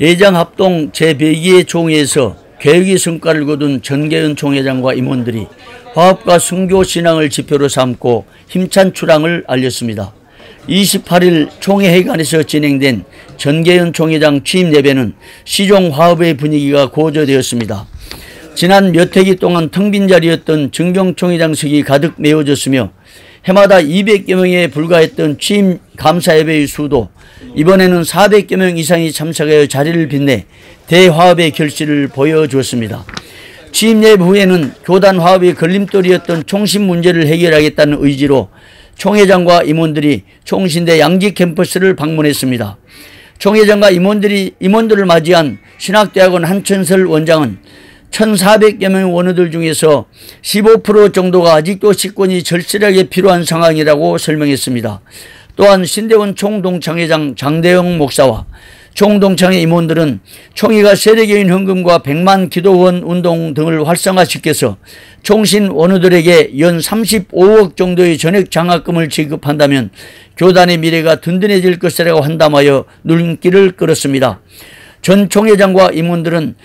예장합동 제102회 총회에서 개혁의 성과를 거둔 전계현 총회장과 임원들이 화합과 순교 신앙을 지표로 삼고 힘찬 출항을 알렸습니다. 28일 총회회관에서 진행된 전계현 총회장 취임 예배는 시종 화합의 분위기가 고조되었습니다. 지난 몇 회기 동안 텅 빈 자리였던 정경 총회장석이 가득 메워졌으며 해마다 200여 명에 불과했던 취임 감사 예배의 수도 이번에는 400여 명 이상이 참석하여 자리를 빛내 대화합의 결실을 보여주었습니다. 취임 예배 후에는 교단 화합의 걸림돌이었던 총신 문제를 해결하겠다는 의지로 총회장과 임원들이 총신대 양지 캠퍼스를 방문했습니다. 총회장과 임원들이 임원들을 맞이한 신학대학원 한천설 원장은 1,400여 명의 원우들 중에서 15% 정도가 아직도 식권이 절실하게 필요한 상황이라고 설명했습니다. 또한 신대원 총동창회장 장대영 목사와 총동창회 임원들은 총회가 세례교인 헌금과 100만 기도원 운동 등을 활성화시켜서 총신 원우들에게 연 35억 정도의 전액 장학금을 지급한다면 교단의 미래가 든든해질 것이라고 한담하여 눈길을 끌었습니다. 전 총회장과 임원들은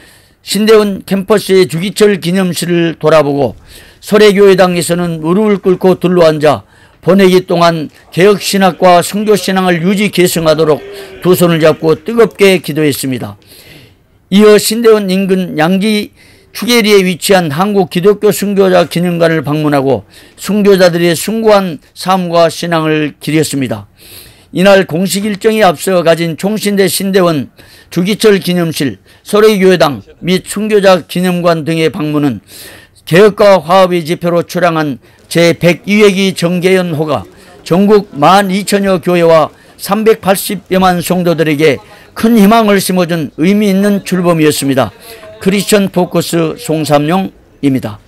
신대원 캠퍼스의 주기철 기념실을 돌아보고 설해교회당에서는 무릎을 꿇고 둘러앉아 보내기 동안 개혁신학과 성교신앙을 유지 계승하도록 두 손을 잡고 뜨겁게 기도했습니다. 이어 신대원 인근 양지 추계리에 위치한 한국 기독교 순교자 기념관을 방문하고 순교자들의 숭고한 삶과 신앙을 기렸습니다. 이날 공식 일정에 앞서 가진 총신대 신대원 주기철 기념실, 소래교회당 및 순교자 기념관 등의 방문은 개혁과 화합의 지표로 출항한 제102회기 정계연호가 전국 12,000여 교회와 380여만 성도들에게 큰 희망을 심어준 의미 있는 출범이었습니다. 크리스천 포커스 송삼용입니다.